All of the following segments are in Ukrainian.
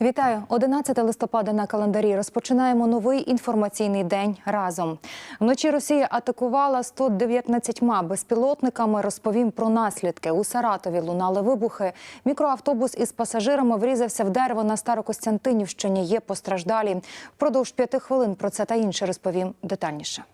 Вітаю 11 листопада на календарі. Розпочинаємо новий інформаційний день разом. Вночі Росія атакувала 119 безпілотниками. Розповім про наслідки. У Саратові лунали вибухи. Мікроавтобус із пасажирами врізався в дерево на Старокостянтинівщині. Є постраждалі. Впродовж п'яти хвилин про це та інше розповім детальніше.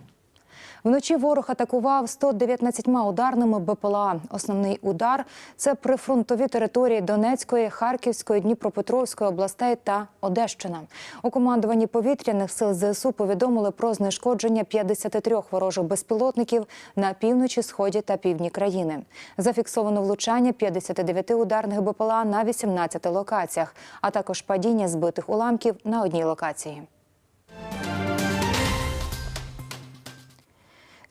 Вночі ворог атакував 119 ударними БПЛА. Основний удар це прифронтові території Донецької, Харківської, Дніпропетровської областей та Одещина. У командуванні повітряних сил ЗСУ повідомили про знешкодження 53 ворожих безпілотників на півночі, сході та півдні країни. Зафіксовано влучання 59 ударних БПЛА на 18 локаціях, а також падіння збитих уламків на одній локації.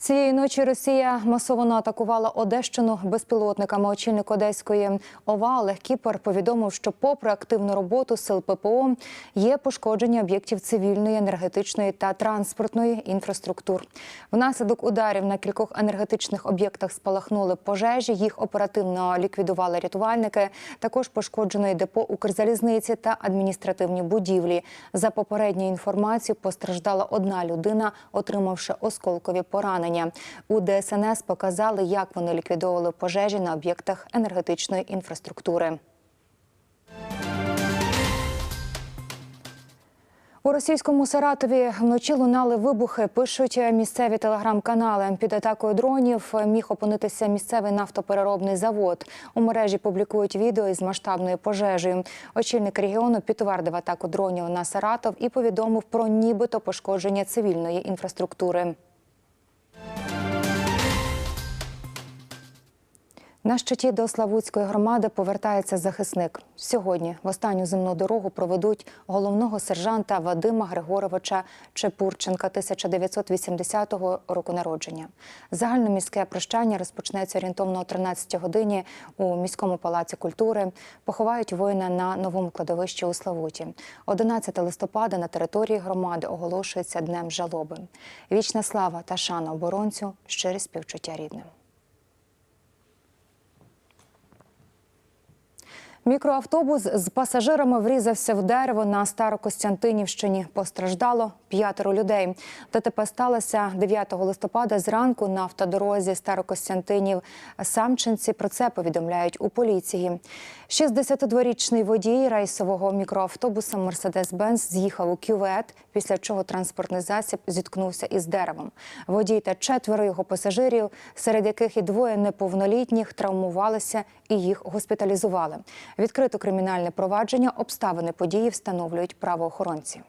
Цієї ночі Росія масово атакувала Одещину безпілотниками. Очільник Одеської ОВА Олег Кіпер повідомив, що, попри активну роботу сил ППО, є пошкодження об'єктів цивільної, енергетичної та транспортної інфраструктур. Внаслідок ударів на кількох енергетичних об'єктах спалахнули пожежі. Їх оперативно ліквідували рятувальники. Також пошкоджено й депо Укрзалізниці та адміністративні будівлі. За попередньою інформацією, постраждала одна людина, отримавши осколкові поранення. У ДСНС показали, як вони ліквідовували пожежі на об'єктах енергетичної інфраструктури. У російському Саратові вночі лунали вибухи. Пишуть місцеві телеграм-канали. Під атакою дронів міг опинитися місцевий нафтопереробний завод. У мережі публікують відео із масштабною пожежею. Очільник регіону підтвердив атаку дронів на Саратов і повідомив про нібито пошкодження цивільної інфраструктури. На щиті до Славутської громади повертається захисник. Сьогодні в останню земну дорогу проведуть головного сержанта Вадима Григоровича Чепурченка 1980 року народження. Загальноміське прощання розпочнеться орієнтовно о 13 годині у міському палаці культури. Поховають воїна на новому кладовищі у Славуті. 11 листопада на території громади оголошується днем жалоби. Вічна слава та шана оборонцю, щирі співчуття рідним. Мікроавтобус з пасажирами врізався в дерево на Старокостянтинівщині. Постраждало п'ятеро людей. ДТП сталося 9 листопада зранку на автодорозі Старокостянтинів Самчинці. Про це повідомляють у поліції. 62-річний водій рейсового мікроавтобуса Мерседес-Бенз з'їхав у кювет, після чого транспортний засіб зіткнувся із деревом. Водій та четверо його пасажирів, серед яких і двоє неповнолітніх, травмувалися і їх госпіталізували. Відкрито кримінальне провадження, обставини події встановлюють правоохоронці.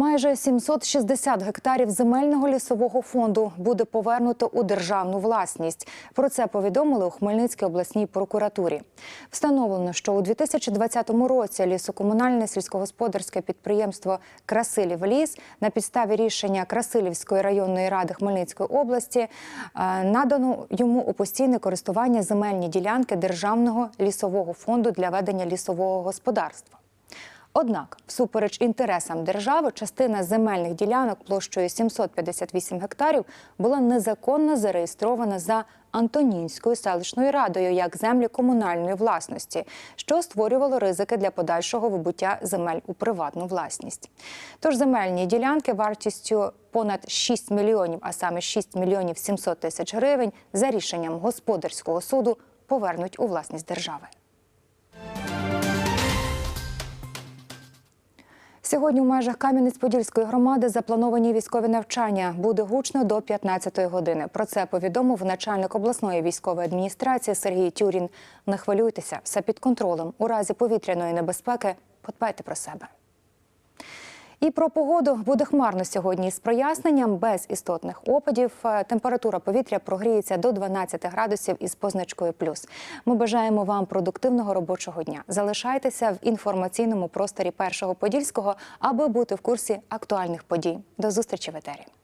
Майже 760 гектарів земельного лісового фонду буде повернуто у державну власність. Про це повідомили у Хмельницькій обласній прокуратурі. Встановлено, що у 2020 році лісокомунальне сільськогосподарське підприємство Красилів ліс на підставі рішення Красилівської районної ради Хмельницької області е, надано йому у постійне користування земельні ділянки державного лісового фонду для ведення лісового господарства. Однак, всупереч інтересам держави, частина земельних ділянок площею 758 гектарів була незаконно зареєстрована за Антонінською селищною радою як землі комунальної власності, що створювало ризики для подальшого вибуття земель у приватну власність. Тож земельні ділянки вартістю понад 6 мільйонів, а саме 6 мільйонів 700 тисяч гривень, за рішенням господарського суду повернуть у власність держави. Сьогодні у межах Кам'янець-Подільської громади заплановані військові навчання. Буде гучно до 15-ї години. Про це повідомив начальник обласної військової адміністрації Сергій Тюрін. Не хвилюйтеся, все під контролем. У разі повітряної небезпеки подбайте про себе. І про погоду буде хмарно сьогодні з проясненням без істотних опадів. Е, Температура повітря прогріється до 12 градусів із позначкою плюс. Ми бажаємо вам продуктивного робочого дня. Залишайтеся в інформаційному просторі першого подільського, аби бути в курсі актуальних подій. До зустрічі в етері.